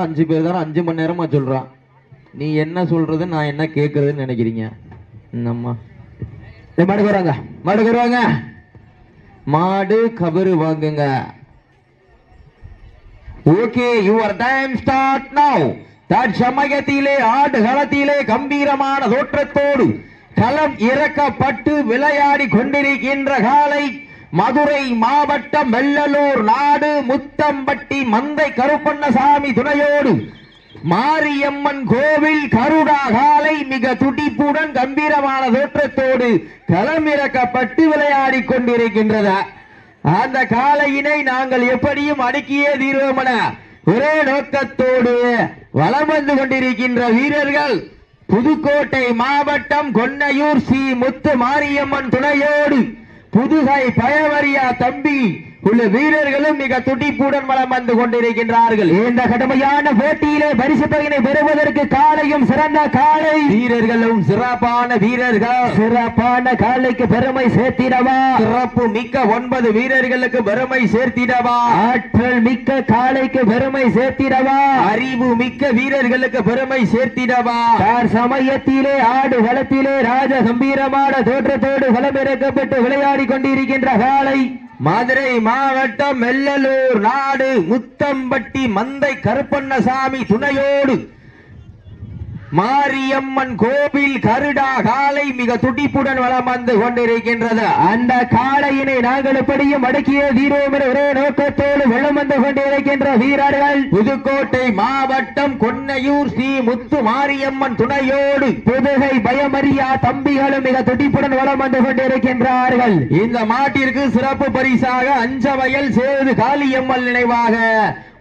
அஞ்சு பேர் தானே அஞ்சு மணி நேரமாக சொல்கிறான் நீ என்ன சொல்கிறது நான் என்ன கேட்குறதுன்னு நினைக்கிறீங்க? நம்ம மாடு வராங்க மாடு வருவாங்க மாடு கபரு வாங்குங்க. Okay your time start now தற்சமயத்திலே ஆடு களத்திலே கம்பீரமான தோற்றத்தோடு களம் இறக்கப்பட்டு விளையாடி கொண்டிருக்கின்ற காலை மதுரை மாவட்டம் வெள்ளலூர் நாடு முத்தம்பட்டி மந்தை கருப்பண்ணசாமி துணையோடு மாரியம்மன் கோவில் கருடா காலை மிக துடிப்புடன் கம்பீரமான தோற்றத்தோடு களமிறக்கப்பட்டு விளையாடி கொண்டிருக்கின்றதா அந்த காலையினை நாங்கள் எப்படியும் அடுக்கியே தீர்வோம் என ஒரே நோக்கத்தோடு வளம் வந்து கொண்டிருக்கின்ற வீரர்கள் புதுக்கோட்டை மாவட்டம் கொன்னையூர் ஸ்ரீ முத்து மாரியம்மன் துணையோடு புதுகை பயவரியா தம்பி உள்ள வீரர்களும் மிக துடிப்புடன் வலம் வந்து கொண்டிருக்கின்றார்கள். இந்த கடுமையான போட்டியிலே பரிசு தொகையினை பெறுவதற்கு காலையும் சிறந்த காலை. வீரர்களும் சிறப்பான வீரர்கள். சிறப்பான காலைக்கு பெருமை சேர்த்திடவா? சிறப்பு மிக்க ஒன்பது வீரர்களுக்கு பெருமை சேர்த்திடவா? ஆற்றல் மிக்க காலைக்கு பெருமை சேர்த்திடவா? அறிவு மிக்க வீரர்களுக்கு பெருமை சேர்த்திடவா? சமயத்திலே ஆடு களத்திலே ராஜ கம்பீரமான தோற்றத்தோடு களமிறக்கப்பட்டு விளையாடி கொண்டிருக்கின்ற காலை. மதுரை மாவட்டம் மெல்லலூர் நாடு முத்தம்பட்டி மந்தை கருப்பண்ணசாமி துணையோடு மாரியம்மன் கோவில் கருடா காலை மிக துடிப்புடன் வளம் வந்து கொண்டிருக்கின்றது. அந்த காளையினை நாங்கள் எப்படியும் அடக்கிய தீரோம் என ஒரே நோக்கத்தோடு வலம் வந்து கொண்டிருக்கின்ற வீரர்கள். புதுக்கோட்டை மாவட்டம் கொன்னையூர் ஸ்ரீ முத்து மாரியம்மன் துணையோடு புதுகை பயமறியா தம்பிகளும் மிக துடிப்புடன் வளம் வந்து கொண்டிருக்கின்றார்கள். இந்த மாட்டிற்கு சிறப்பு பரிசாக அஞ்ச வயல் சேது காளியம்மன் நினைவாக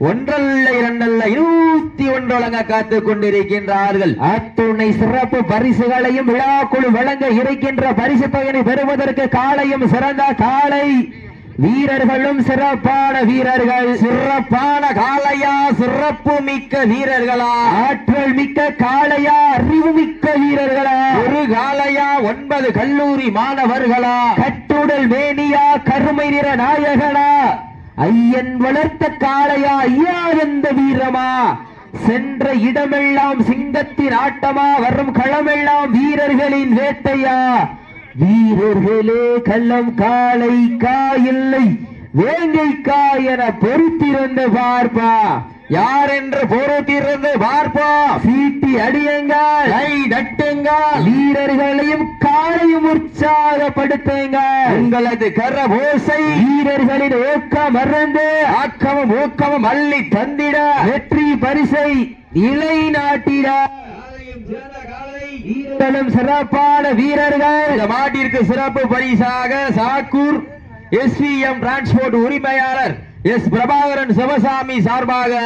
ஒன்றல்ல இரண்டல்ல இருபத்தி ஒன்று வழங்க காத்துக் கொண்டிருக்கின்றார்கள். அத்துணை சிறப்பு பரிசுகளையும் விழாக்குழு வழங்க இருக்கின்ற பரிசு தொகையை பெறுவதற்கு காலையும் சிறந்த காலை. வீரர்களும் சிறப்பான வீரர்கள். சிறப்பான காளையா சிறப்பு மிக்க வீரர்களா? ஆற்றல் மிக்க காளையா அறிவு மிக்க வீரர்களா? ஒரு காளையா ஒன்பது கல்லூரி மாணவர்களா? கட்டுடல் மேனியா கருமை நிற நாயகனா? ஐயன் வளர்த்த காளையா ஐயா எந்த வீரமா? சென்ற இடமெல்லாம் சிங்கத்தின் ஆட்டமா வரும் களமெல்லாம் வீரர்களின் வேட்டையா? வீரர்களே கள்ளம் காளை காயில்லை வேங்கை என பொறுத்திருந்து பார்ப்பா. யார் என்று பொறுத்திருந்து பார்ப்பா? சீட்டி அடியுங்கள். கை தட்டுங்கள். வீரர்களையும் காலையும் உற்சாகப்படுத்துங்க உங்களது கரபோசை வீரர்களின் ஊக்கம் மறந்து ஆக்கமும் ஊக்கமும் அள்ளி தந்திட. வெற்றி பரிசை இலை நாட்டிட சிறப்பான வீரர்கள். இந்த மாட்டிற்கு சிறப்பு பரிசாக சாக்கூர் எஸ்விஎம் டிரான்ஸ்போர்ட் உரிமையாளர் எஸ். பிரபாகரன் சிவசாமி சார்பாக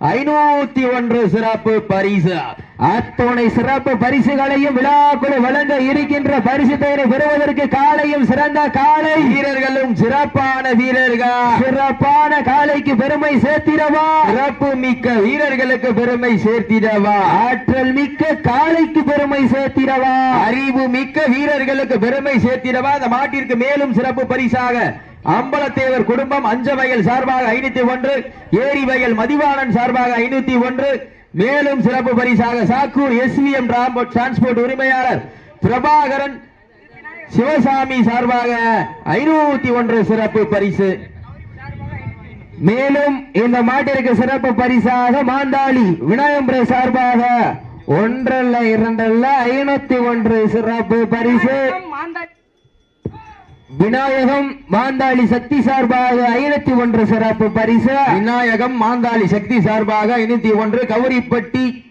ஐநூத்தி ஒன்று சிறப்பு பரிசு. அத்துணை சிறப்பு பரிசுகளையும் விழாக்குழு வழங்க இருக்கின்ற பரிசு தொகையை பெறுவதற்கு காலையும் சிறந்த காலை. வீரர்களும் சிறப்பான வீரர்கள். சிறப்பான காலைக்கு பெருமை சேர்த்திடவா? சிறப்பு மிக்க வீரர்களுக்கு பெருமை சேர்த்திடவா? ஆற்றல் மிக்க காலைக்கு பெருமை சேர்த்திடவா? அறிவு மிக்க வீரர்களுக்கு பெருமை சேர்த்திடவா? அந்த மாட்டிற்கு மேலும் சிறப்பு பரிசாக அம்பலத்தேவர் குடும்பம் அஞ்ச வயல் சார்பாக ஐநூத்தி ஒன்று ஏரி வயல் மதிவாணன் சார்பாக ஐநூத்தி ஒன்று மேலும் சிறப்பு பரிசாக சாக்கூர் எஸ்விஎம் டிரான்ஸ்போர்ட் உரிமையாளர் பிரபாகரன் சிவசாமி சார்பாக ஐநூத்தி ஒன்று சிறப்பு பரிசு. மேலும் இந்த மாட்டிற்கு சிறப்பு பரிசாக மாந்தாளி விநாயகம்புரை சார்பாக ஒன்றல்ல இரண்டல்ல ஐநூத்தி ஒன்று சிறப்பு பரிசு. விநாயகம் மாந்தாளி சக்தி சார்பாக ஐநூத்தி ஒன்று சிறப்பு பரிசு. விநாயகம் மாந்தாளி சக்தி சார்பாக ஐநூத்தி ஒன்று கௌரிப்பட்டி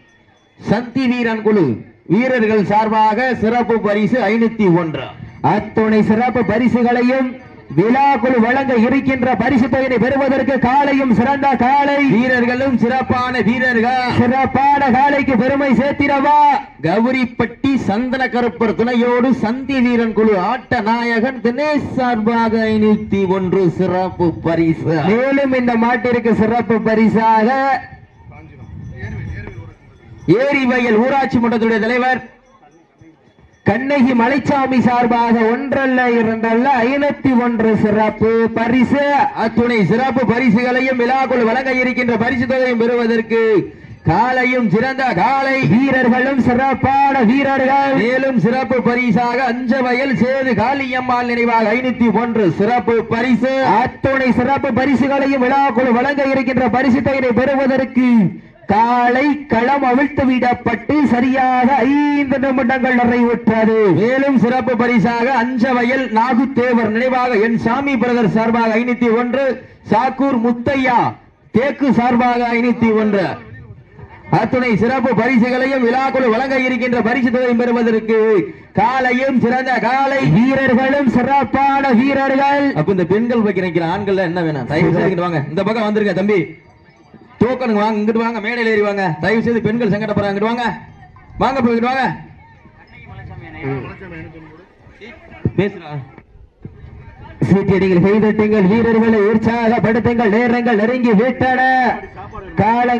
சந்தி வீரன் குழு வீரர்கள் சார்பாக சிறப்பு பரிசு ஐநூத்தி ஒன்று. அத்துணை சிறப்பு பரிசுகளையும் விழாக்குழு வழங்க இருக்கின்ற பரிசு தொகையை பெறுவதற்கு காலையும் சிறந்த காலை. வீரர்களும் சிறப்பான வீரர்கள். சிறப்பான காலைக்கு பெருமை சேர்த்திடவா? கௌரிப்பட்டி சந்தன கருப்பர் துணையோடு சந்தி வீரன் குழு ஆட்ட நாயகன் தினேஷ் சார்பாக ஐநூத்தி ஒன்று சிறப்பு பரிசு. மேலும் இந்த மாட்டிற்கு சிறப்பு பரிசாக ஏரி வயல் ஊராட்சி மன்றத்துடைய தலைவர் கண்ணகி மலைச்சாமி சார்பாக ஒன்றல்ல இரண்டல்ல ஐநூத்தி ஒன்று சிறப்பு பரிசு. அத்துணை சிறப்பு பரிசுகளையும் விழாக்குள் வழங்க இருக்கின்ற பரிசு தொகையும் பெறுவதற்கு காலையும் சிறந்த காலை. வீரர்களும் சிறப்பான வீரர்கள். மேலும் சிறப்பு பரிசாக அஞ்சவயல் சேது காளியம்மாள் நினைவாக ஐநூத்தி ஒன்று சிறப்பு பரிசு. அத்துணை சிறப்பு பரிசுகளையும் விழாக்குள் வழங்க இருக்கின்ற பரிசு தொகையை பெறுவதற்கு காலை களம் அவிழ்த்து விடப்பட்டு சரியாக ஐந்து நிமிடங்கள் நிறைவுற்றது. மேலும் சிறப்பு பரிசாக அஞ்சவயல் நாகுத்தேவர் நினைவாக என் சாமி பிரதர் சார்பாக ஐநூத்தி ஒன்று சாக்கூர் முத்தையா தேக்கு சார்பாக ஐநூத்தி ஒன்று. அத்துணை சிறப்பு பரிசுகளையும் விழாக்குழு வழங்க இருக்கின்ற பரிசு தொகையும் பெறுவதற்கு காலையும் சிறந்த காலை வீரர்களும் சிறப்பான வீரர்கள். அப்ப இந்த பெண்கள் வைக்க நினைக்கிற ஆண்கள் என்ன வேணும்? வாங்க. இந்த பக்கம் வந்துருங்க தம்பி. டோக்கனுங்க வாங்க இங்கிட்டு வாங்க மேடையில் ஏறி வாங்க. தயவு செய்து பெண்கள் சங்கடப்படுறாங்க. இங்கிட்டு வாங்க. வாங்க போய் வாங்க. பேசுறா சீட்டடிகள் கைதட்டுங்கள் வீரர்களை உற்சாகப்படுத்துங்கள் நேரங்கள் நெருங்கி விட்டன காலை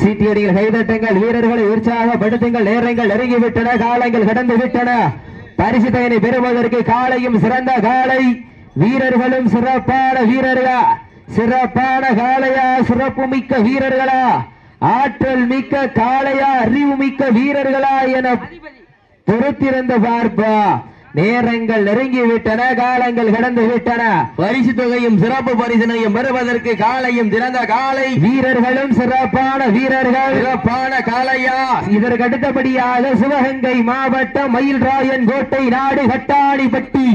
சீட்டியடிகள் கைதட்டுங்கள் வீரர்களை உற்சாகப்படுத்துங்கள் நேரங்கள் நெருங்கி விட்டன காலங்கள் கடந்து விட்டன பரிசு தகனை பெறுவதற்கு காலையும் சிறந்த காலை. வீரர்களும் சிறப்பான வீரர்கள். சிறப்பான காளையா சிறப்பு மிக்க வீரர்களா ஆற்றல் மிக்க காளையா அறிவு மிக்க வீரர்களா என பொறுத்திருந்த பார்ப்பா. நேரங்கள் நெருங்கி விட்டன காலங்கள் கடந்து விட்டன பரிசு தொகையும் சிறப்பு பரிசனையும் பெறுவதற்கு காலையும் திறந்த காலை வீரர்களும் சிறப்பான வீரர்கள். சிறப்பான காளையா. இதற்கு அடுத்தபடியாக சிவகங்கை மாவட்டம் மயில்ராயன் கோட்டை நாடு கட்டாணிப்பட்டி.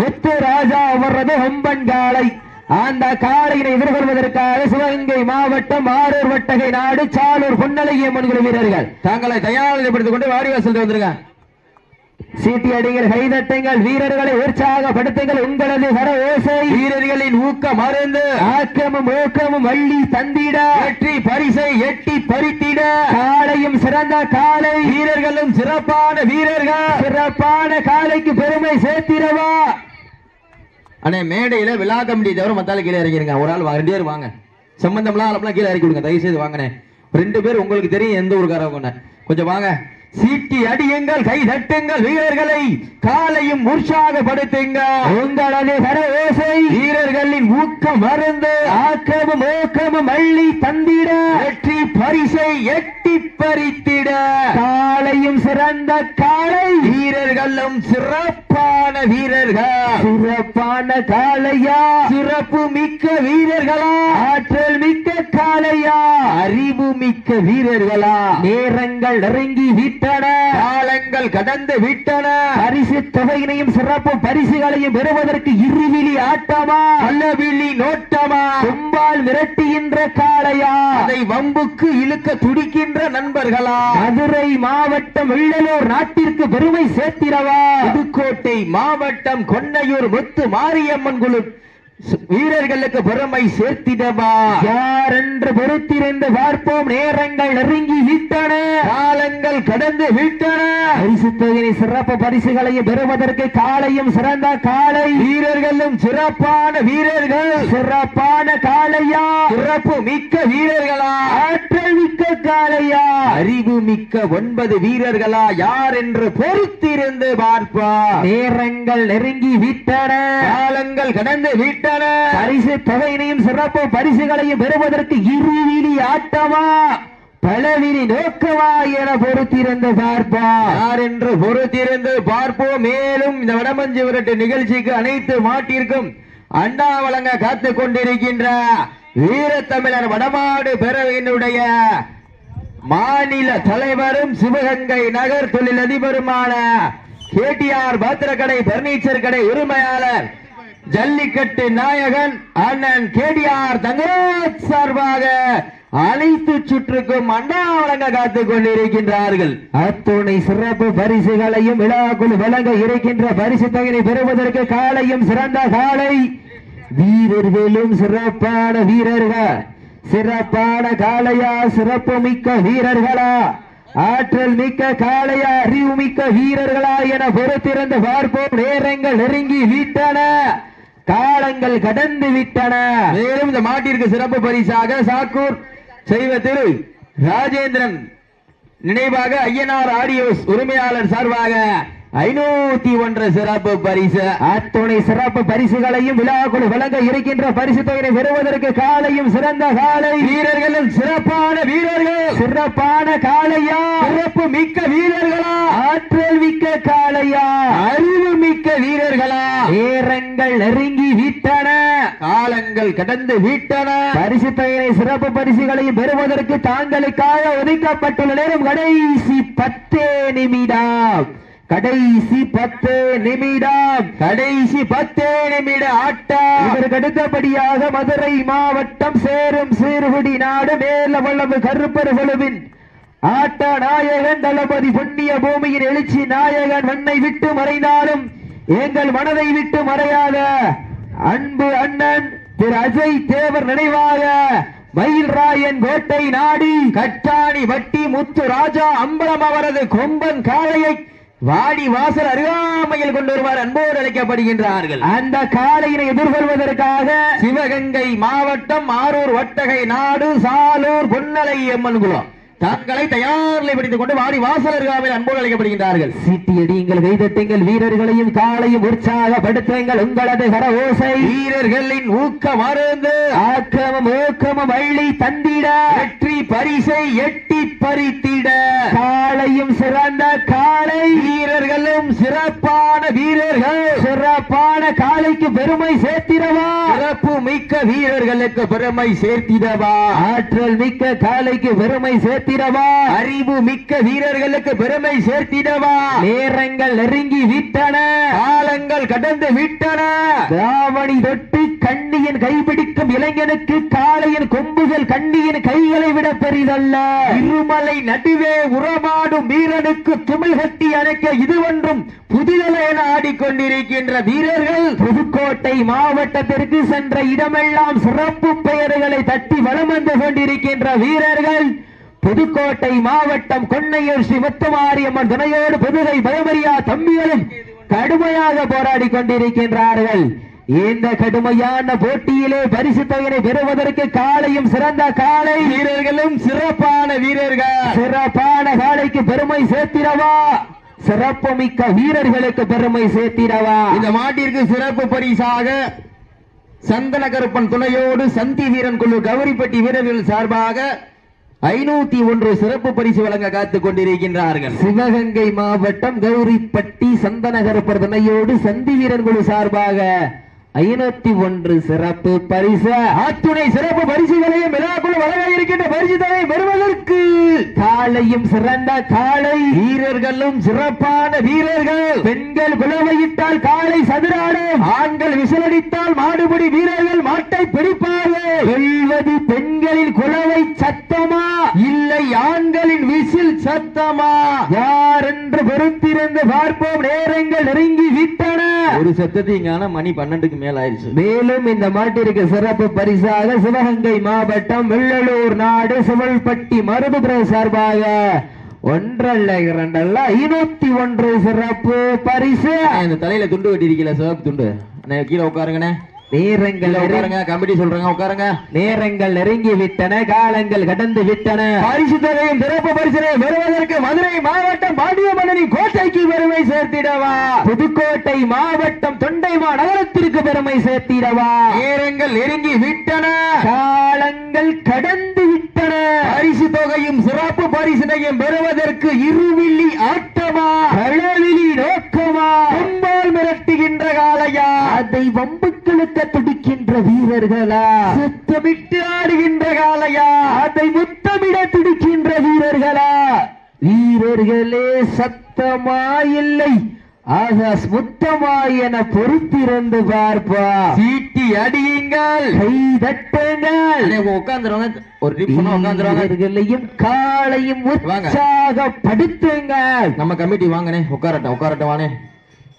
முத்து ராஜா அவரது ஹம்பன் காளை. அந்த காளையினை எதிர்கொள்வதற்காக சிவகங்கை மாவட்டம் ஆரூர் வட்டகை நாடு சாலூர் பொன்னலையம் என்கிற வீரர்கள். தாங்களை தயாரிப்படுத்திக் கொண்டு வாடிவாசல் வந்துருங்க. சீட்டி அடிகள் கைதட்டுங்கள் வீரர்களை உற்சாகப்படுத்துங்கள் உங்களது வர ஓசை. வீரர்களின் ஊக்கம் மருந்து ஆக்கமும் ஊக்கமும் வள்ளி தந்திட. வெற்றி பரிசை எட்டி பறித்திட. காலையும் சிறந்த காலை வீரர்களும் சிறப்பான வீரர்கள். சிறப்பான காலைக்கு பெருமை சேர்த்திடவா? அண்ணே மேடையில விழா கமிட்டி தவிர மத்தால கீழே இறங்கிருங்க ஒரு ஆள் வாங்க ரெண்டு பேர் வாங்க. சம்பந்தம்லாம் ஆளப்பெல்லாம் கீழே இறக்கி விடுங்க தயவுசெய்து வாங்கினேன் ரெண்டு பேர் உங்களுக்கு தெரியும் எந்த ஊருக்காரவங்க கொஞ்சம் வாங்க. சீட்டி அடியுங்கள் கை தட்டுங்கள் வீரர்களை காலையும் உற்சாகப்படுத்துங்க உங்களது கர ஓசை வீரர்களின் ஊக்கம் மருந்து ஆக்கமும் ஊக்கமும் அள்ளி தந்திட. வெற்றி பரிசை எட்டி பறித்திட. காலையும் சிறந்த காலை. வீரர்களும் சிறப்பான வீரர்கள். சிறப்பான காளையா. சிறப்பு மிக்க வீரர்களா. ஆற்றல் மிக்க காளையா. அறிவு மிக்க வீரர்களா. நேரங்கள் நெருங்கி விட்டன. காலங்கள் கடந்து விட்டன. பரிசு தொகையினையும் சிறப்பு பரிசுகளையும் பெறுவதற்கு இருவிழி ஆட்டமா? அல்லவிழி நோட்டமா? கும்பால் மிரட்டுகின்ற காளையா? அதை வம்புக்கு இழுக்க துடிக்கின்ற நண்பர்களா? மதுரை மாவட்டம் வெள்ளலூர் நாட்டிற்கு பெருமை சேர்த்திடவா? புதுக்கோட்டை மாவட்டம் கொன்னையூர் முத்து மாரியம்மன் குழு வீரர்களுக்கு பெருமை சேர்த்திடவா? யார் என்று பொறுத்திருந்து பார்ப்போம். நேரங்கள் நெருங்கி விட்டன. காலங்கள் கடந்து விட்டன. பரிசு தொகையை சிறப்பு பரிசுகளையும் பெறுவதற்கு காலையும் சிறந்த காலை. வீரர்களும் சிறப்பான வீரர்கள். சிறப்பான காளையா? சிறப்பு மிக்க வீரர்களா? ஆற்றல் மிக்க காளையா? அறிவு மிக்க ஒன்பது வீரர்களா? யார் என்று பொறுத்திருந்து பார்ப்பா? நேரங்கள் நெருங்கி விட்டன. காலங்கள் கடந்து விட்டன. பரிசு தொகையினையும் சிறப்பு பரிசுகளையும் பெறுவதற்கு இருவிழி ஆட்டமா பலவிரி நோக்கமா என பொறுத்திருந்து பார்ப்பா யார் என்று பொறுத்திருந்து பார்ப்போம். மேலும் இந்த வடமஞ்சு விரட்டு நிகழ்ச்சிக்கு அனைத்து மாட்டிற்கும் அண்ணா வழங்க காத்துக் கொண்டிருக்கின்ற வீரத்தமிழர் வடமாடு பேரவையினுடைய மாநில தலைவரும் சிவகங்கை நகர் தொழிலதிபருமான கேடிஆர் பாத்திரக்கடை பர்னிச்சர் கடை உரிமையாளர் ஜல்லிக்கட்டு நாயகன் அண்ணன் கேடிஆர் தங்கராஜ் சார்பாக அனைத்து சுற்றுக்கும் அண்ணா வழங்க காத்துக் கொண்டிருக்கின்றார்கள். அத்துணை சிறப்பு பரிசுகளையும் விழாக்குள் வழங்க இருக்கின்ற பரிசு தொகையை பெறுவதற்கு காலையும் சிறந்த காலை. வீரர்களும் சிறப்பான வீரர்கள்? சிறப்பான காளையா? சிறப்பு மிக்க வீரர்களா? ஆற்றல் மிக்க காளையா? அறிவு மிக்க வீரர்களா? என பொறுத்திருந்து பார்ப்போம். நேரங்கள் நெருங்கி வீட்டன காலங்கள் கடந்து விட்டன. மேலும் இந்த மாட்டிற்கு சிறப்பு பரிசாக சாக்கூர் செய்வ திரு ராஜேந்திரன் நினைவாக ஐயனார் ஆடியோஸ் உரிமையாளர் சார்பாக ஐநூத்தி ஒன்று சிறப்பு பரிசு. அத்துணை சிறப்பு பரிசுகளையும் விழாக்குழு வழங்க இருக்கின்ற பரிசு தொகையை பெறுவதற்கு காலையும் சிறந்த காலை. வீரர்களும் சிறப்பான வீரர்கள். சிறப்பான காளையா? சிறப்பு மிக்க வீரர்களா? ஆற்றல் மிக்க காளையா? அறிவு மிக்க வீரர்களா? நேரங்கள் நெருங்கி விட்டன. காலங்கள் கடந்து விட்டன. பரிசு தொகையை சிறப்பு பரிசுகளையும் பெறுவதற்கு தாங்களுக்காக ஒதுக்கப்பட்டுள்ள நேரம் கடைசி பத்தே நிமிடம். கடைசி பத்து நிமிடம். கடைசி பத்து நிமிட ஆட்டம் இதற்கு அடுத்தபடியாக மதுரை மாவட்டம் சேரும் சீர்குடி நாடு மேல வல்லவு கருப்பர் குழுவின் ஆட்ட நாயகன் தளபதி புண்ணிய பூமியின் எழுச்சி நாயகன் மண்ணை விட்டு மறைந்தாலும் எங்கள் மனதை விட்டு மறையாத அன்பு அண்ணன் திரு அஜய் தேவர் நினைவாக மயில்ராயன் கோட்டை நாடி கட்டாணி வட்டி முத்து ராஜா அம்பலம் அவரது கொம்பன் காளையை வாடி வாசல் அருகாமையில் கொண்டு வருவார் அன்போடு அழைக்கப்படுகின்றார்கள். அந்த காளையினை எதிர்கொள்வதற்காக சிவகங்கை மாவட்டம் ஆரூர் வட்டகை நாடு சாலூர் பொன்னலை அம்மன் குலம் தங்களை தயார் நிலைப்படுத்திக் கொண்டு வாடி வாசல் அருகாமையில் அன்போடு அழைக்கப்படுகின்றார்கள். சீட்டி அடியுங்கள் கைதட்டுங்கள் வீரர்களையும் காலையும் உற்சாகப்படுத்துங்கள் உங்களது கர ஓசை வீரர்களின் ஊக்க மருந்து ஆக்கமும் ஊக்கமும் அள்ளி தந்திட. வெற்றி பரிசை எட்டி பறித்திட. காலையும் சிறந்த காலை வீரர்களும் சிறப்பான வீரர்கள். சிறப்பான காலைக்கு பெருமை சேர்த்திடவா. சிறப்பு மிக்க வீரர்களுக்கு பெருமை சேர்த்திடவா. ஆற்றல் மிக்க காலைக்கு பெருமை சேர்த்திடவா? அறிவு மிக்க வீரர்களுக்கு பெருமை சேர்த்திடவா? நேரங்கள் நெருங்கி விட்டன. காலங்கள் கடந்து விட்டன. தாவணி தொட்டு கண்ணியின் கைபிடிக்கும் இளைஞனுக்கு காளையின் கொம்புகள் கண்ணியின் கைகளை விட பெரிதல்ல. இருமலை நடுவே உறவாடும் வீரனுக்கு துமிழ் கட்டி அணைக்க இது ஒன்றும் புதிதல என ஆடிக்கொண்டிருக்கின்ற வீரர்கள். புதுக்கோட்டை மாவட்டத்திற்கு சென்ற இடமெல்லாம் சிறப்பு பெயர்களை தட்டி வலம் வந்து கொண்டிருக்கின்ற வீரர்கள் புதுக்கோட்டை மாவட்டம் கொன்னையூர் ஸ்ரீ முத்துமாரியம்மன் துணையோடு புதுகை பயமரியா தம்பிகளும் கடுமையாக போராடி கொண்டிருக்கின்றார்கள். இந்த கடுமையான போட்டியிலே பரிசு தொகையை பெறுவதற்கு காலையும் சிறந்த காலை வீரர்களும் சிறப்பான வீரர்கள். சிறப்பான காலைக்கு பெருமை சேர்த்திடவா? சிறப்பு மிக்க வீரர்களுக்கு பெருமை சேர்த்திடவா? இந்த மாட்டிற்கு சிறப்பு பரிசாக சந்தன கருப்பன் துணையோடு சந்தி வீரன் குழு கௌரிப்பட்டி வீரர்கள் சார்பாக ஐநூத்தி ஒன்று சிறப்பு பரிசு வழங்க காத்துக் கொண்டிருக்கின்றார்கள். சிவகங்கை மாவட்டம் கௌரிப்பட்டி சந்தன கருப்பர் துணையோடு சந்தி வீரன் குழு சார்பாக ஐநூத்தி ஒன்று சிறப்பு பரிசு. அத்துணை சிறப்பு பரிசுகளையும் விழாக்குழு வழங்க இருக்கின்ற பரிசு தொகை பெறுவதற்கு காலையும் சிறந்த காலை வீரர்களும் சிறப்பான வீரர்கள். பெண்கள் குலவையிட்டால் காலை சதுராடும். ஆண்கள் விசிலடித்தால் மாடுபிடி வீரர்கள் மாட்டை பிடிப்பார்கள். வெல்வது பெண்களின் குலவை சத்தமா? இல்லை ஆண்களின் விசில் சத்தமா? யார் என்று பொறுத்திருந்து பார்ப்போம். நேரங்கள் நெருங்கி விட்டன. ஒரு சத்தத்தையும் மணி பன்னெண்டுக்கு மேல ஆயிடுச்சு. மேலும் இந்த மாட்டிற்கு சிறப்பு பரிசாக சிவகங்கை மாவட்டம் வெள்ளலூர் நாடு சிவல்பட்டி மருதுபுர சார்பாக ஒன்றல்ல இரண்டல்ல ஐநூத்தி ஒன்று சிறப்பு பரிசு. இந்த தலையில துண்டு வெட்டி இருக்கல சிவப்பு துண்டு. கீழே உட்காருங்கண்ணே. நேரங்கள் உட்காருங்க கமிட்டி சொல்றாங்க உட்காருங்க. நேரங்கள் நெருங்கி விட்டன காலங்கள் கடந்து விட்டன பரிசு தொகையும் சிறப்பு பரிசினை பெறுவதற்கு மதுரை மாவட்டம் பாண்டியமன்னனி கோட்டைக்கு பெருமை சேர்த்திடவா? புதுக்கோட்டை மாவட்டம் தொண்டைமா நகரத்திற்கு பெருமை சேர்த்திடவா? நேரங்கள் நெருங்கி விட்டன காலங்கள் கடந்து விட்டன பரிசு தொகையும் சிறப்பு பரிசினையும் பெறுவதற்கு இருவில்லி ஆட்டமா? களவிலி நோக்கமா? கும்பால் மிரட்டுகின்ற காளையா? அதை வம்புக்களுக்க துடிக்கின்ற வீரர்களா? சுத்தமிட்டு ஆடுகின்ற காளையா? அதை முத்தமிட துடிக்கின்ற வீரர்களா? வீரர்களே சத்தமா இல்லை ஆகாஷ் முத்தமா என பொறுத்திருந்து பார்ப்பா. சீட்டி அடியுங்கள். கை தட்டுங்கள். உட்காந்துருவாங்க ஒரு சொன்னா உட்காந்துருவாங்க காலையும். உற்சாகப்படுத்துங்கள். நம்ம கமிட்டி வாங்கண்ணே உட்காரட்டும் உட்காரட்டும் வானே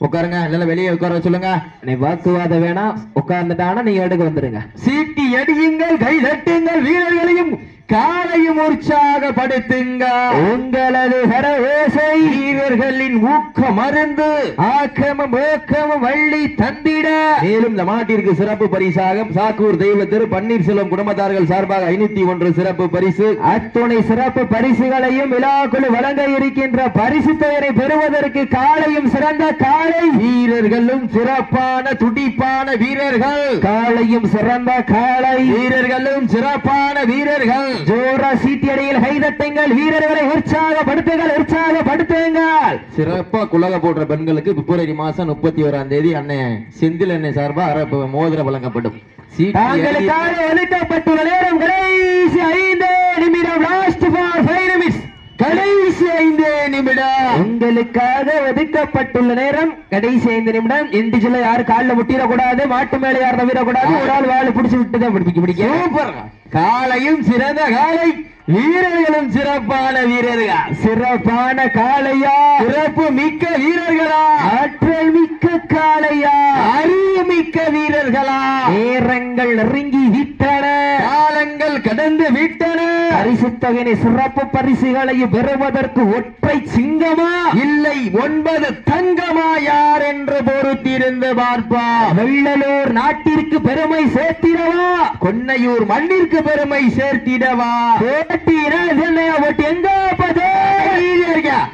உட்காருங்க. இல்ல வெளியே உட்கார சொல்லுங்க. நீ வாக்குவாத வேணாம். உட்கார்ந்துட்டானா நீங்க எடுக்க வந்துருங்க. சீட்டி அடியுங்கள் கை தட்டுங்கள் வீரர்களையும் காலையும் உற்சாகப்படுத்துங்க உங்களது கரவேசை வீரர்களின் ஊக்கம் மருந்து ஆக்கமும் ஊக்கமும் வள்ளி தந்திட. மேலும் இந்த மாட்டிற்கு சிறப்பு பரிசாக சாக்கூர் தெய்வ திரு பன்னீர்செல்வம் குடும்பத்தார்கள் சார்பாக ஐநூத்தி ஒன்று சிறப்பு பரிசு. அத்துணை சிறப்பு பரிசுகளையும் விழாக்குழு வழங்க இருக்கின்ற பரிசு பெயரை பெறுவதற்கு காலையும் சிறந்த காலை வீரர்களும் சிறப்பான துடிப்பான வீரர்கள். காலையும் சிறந்த காலை வீரர்களும் சிறப்பான வீரர்கள். ஜோரா சீட்டியடியில் கைதட்டுங்கள் வீரர்களை உற்சாகப்படுத்துங்கள் உற்சாகப்படுத்துங்கள் சிறப்பா குலக போடுற பெண்களுக்கு பிப்ரவரி மாசம் முப்பத்தி ஓராம் தேதி அண்ணன் செந்தில் அண்ணன் சார்பா அரப்பு மோதிரம் வழங்கப்படும். சீட்டி தாங்களுக்காக ஒதுக்கப்பட்டுள்ள நேரம் கடைசி ஐந்து நிமிடம். லாஸ்ட் ஃபார் ஃபைவ் நிமிட்ஸ் கடைசி ஐந்து நிமிடம். உங்களுக்காக ஒதுக்கப்பட்டுள்ள நேரம் கடைசி ஐந்து நிமிடம். இண்டிஜுவலா யாரும் காலில் முட்டிடக்கூடாது மாட்டு மேல யாரும் நம்பிடக்கூடாது ஒரு ஆள் வாழை பிடிச்சு விட்டு தான் பிடிக்க. பிடிக்க சூப்பர் காலையும் சிறந்த காலை வீரர்களும் சிறப்பான வீரர்கள்? சிறப்பான காளையா? சிறப்பு மிக்க வீரர்களா? ஆற்றல் மிக்க காளையா? அறிவு மிக்க வீரர்களா? நேரங்கள் நெருங்கி விட்டன. காலங்கள் கடந்து விட்டன. பரிசு தொகையினை சிறப்பு பரிசுகளையும் பெறுவதற்கு ஒற்றை சிங்கமா? இல்லை ஒன்பது தங்கமா? யார் என்று பொறுத்திருந்து பார்ப்பா வெள்ளலூர் நாட்டிற்கு பெருமை சேர்த்திடவா? கொன்னையூர் மண்ணிற்கு பெருமை சேர்த்திடவா? போட்டியினா சென்னையா போட்டி எங்க பதே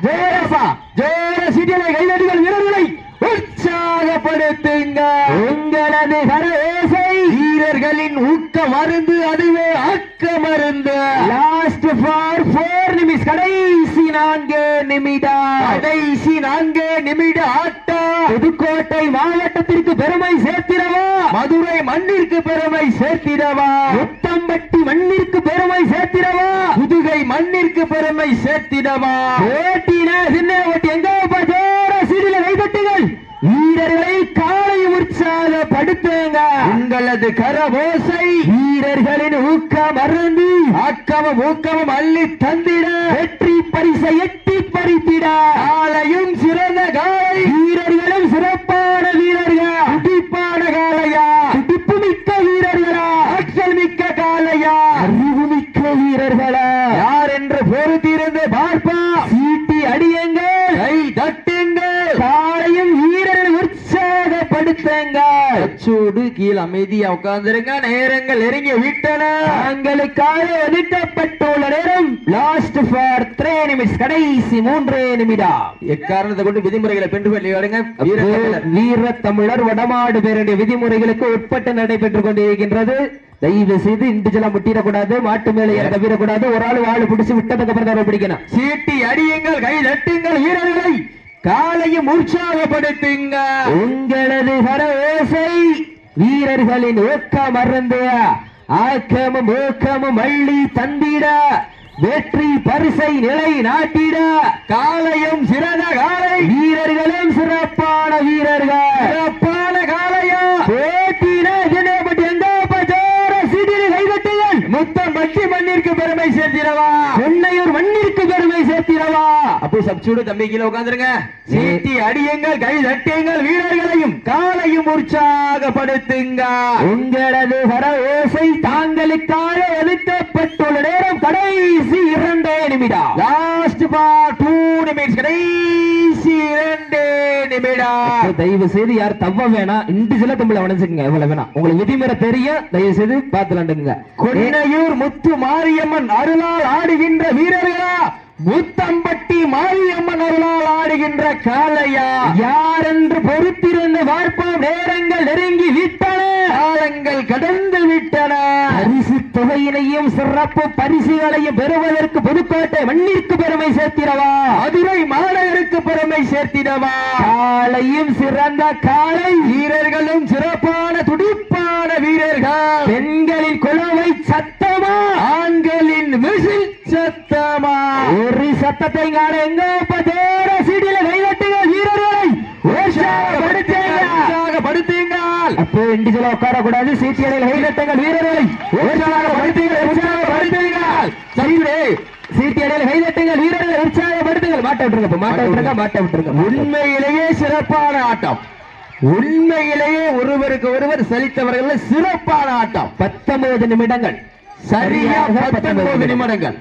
ஜோரப்பா ஜோர சிட்டிலை கைதடிகள் வீரர்களை. உற்சாகப்படுத்துங்க. உங்களது கரவேசை வீரர்களின் ஊக்க மருந்து அதுவே ஆக்க மருந்து. லாஸ்ட் ஃபார் போர் நிமிஷம் கடைசி நான்கு நிமிடம் கடைசி நான்கு நிமிட ஆட்டம் புதுக்கோட்டை மாவட்டத்திற்கு பெருமை சேர்த்திடவா? மதுரை மண்ணிற்கு பெருமை சேர்த்திடவா? முத்தம்பட்டி மண்ணிற்கு பெருமை சேர்த்திடவா? புதுகை மண்ணிற்கு பெருமை சேர்த்திடவா? போட்டினா சின்ன போட்டி எங்க பஜோர சீடில கைதட்டுகள் வீரர்களை காலை உற்சாகப்படுத்துங்க உங்களது கரவோசை வீரர்களின் ஊக்கம் மறந்து ஆக்கமும் ஊக்கமும் அள்ளி தந்திட. வெற்றி பரிசை எட்டி பறித்திட. காலையும் சிறந்த காலை. வீரர்களும் சிறப்பான வீரர்கள். துடிப்பான காலையா. துடிப்பு மிக்க வீரர்களா. ஆற்றல் மிக்க காலையா. அறிவு மிக்க வீரர்களா யார் என்று பொறுத்திருந்து பார்ப்பா சீட்டி அடியுங்கள் கை தட்டுங்கள் காலையும் வீரர்கள் உற்சாகப்படுத்துங்க அச்சோடு கீழ் அமைதியா உட்கார்ந்திருங்க. நேரங்கள் நெருங்கி விட்டன. தங்களுக்காக ஒதுக்கப்பட்டுள்ள நேரம் லாஸ்ட் ஃபார் த்ரீ நிமிஷம் கடைசி மூன்று நிமிடம். எக்காரணத்தை கொண்டு விதிமுறைகளை வீரர்கள் வீர தமிழர் வடமாடு பேருடைய விதிமுறைகளுக்கு உட்பட்டு நடைபெற்றுக் கொண்டிருக்கின்றது. தயவு செய்து இண்டிஜுவலா முட்டிடக்கூடாது மாட்டு மேல இறங்க வீரக்கூடாது. ஒரு ஆள் வாழை பிடிச்சு விட்டதுக்கு அப்புறம் பிடிக்கணும். சீட்டி அடியுங்கள் கை தட்டுங்கள் வீரர்களை. காலையும் உற்சாகப்படுத்துங்க. உங்களது கரவேசை வீரர்களின் ஊக்கம் மறந்து ஆக்கமும் ஊக்கமும் அள்ளி தந்திட வெற்றி பரிசை நிலை நாட்டிட. காலையும் சிறந்த காலை வீரர்களும் சிறப்பான வீரர்கள் சிறப்பான காலையா போட்டியில ஜனபடி எங்க பஜார சிடில் கைதட்டுங்கள் முத்தம் பட்டி மண்ணிற்கு பெருமை சேர்த்திடவா சென்னையூர் மண்ணிற்கு பெருமை சேர்த்திடவா சப்சூடு தம்பி கீழே உட்காந்துருங்க சீட்டி அடியுங்கள் கை தட்டுங்கள் வீரர்களையும் காலையும் உற்சாகப்படுத்துங்க உங்களது கர ஓசை தாங்களுக்காக ஒதுக்கப்பட்டுள்ள நேரம் கடைசி இரண்டே நிமிடம். லாஸ்ட் பார் டூ நிமிட்ஸ் கடைசி இரண்டு நிமிடம். தயவு செய்து யார் தவ வேணாம் இண்டு சில தம்பில வணைச்சுக்கங்க இவ்வளவு வேணாம் உங்களுக்கு விதிமுறை தெரியும் தயவு செய்து பார்த்துலாண்டுங்க கொன்னையூர் முத்து மாரியம்மன் அருளால் ஆடுகின்ற வீரர்களா? முத்தம்பட்டி மாரியம்மன் அருளால் ஆடுகின்ற காளையா. யார் என்று பொறுத்திருந்து பார்ப்போம் நேரங்கள் நெருங்கி விட்டன? காலங்கள் கடந்து விட்டன. பரிசு தொகையினையும் சிறப்பு பரிசுகளையும் பெறுவதற்கு புதுக்கோட்டை மண்ணிற்கு பெருமை சேர்த்திடவா? மதுரை மாநகருக்கு பெருமை சேர்த்திடவா? காலையும் சிறந்த காலை வீரர்களும் சிறப்பான துடிப்பான வீரர்கள். பெண்களின் குலவை சத்தமா? ஒரு சத்தத்தை காண எங்க பதேர சீடில கைதட்டுங்க வீரர்களை. உற்சாகப்படுத்துங்க. உற்சாகப்படுத்துங்கள் அப்போ இண்டிஜுவலா உட்கார கூடாது சீட்டியடையில் கைதட்டுங்கள் வீரர்களை. உற்சாகப்படுத்துங்கள் உற்சாகப்படுத்துங்கள் சரிங்களே. சீட்டியடையில் கைதட்டுங்கள் வீரர்களை. உற்சாகப்படுத்துங்கள் மாட்ட விட்டுருங்க மாட்ட விட்டுருங்க மாட்ட விட்டுருங்க. உண்மையிலேயே சிறப்பான ஆட்டம். உண்மையிலேயே ஒருவருக்கு ஒருவர் செலுத்தவர்கள் சிறப்பான ஆட்டம். பத்தொன்பது நிமிடங்கள். சரியா பத்தொன்பது நிமிடங்கள்.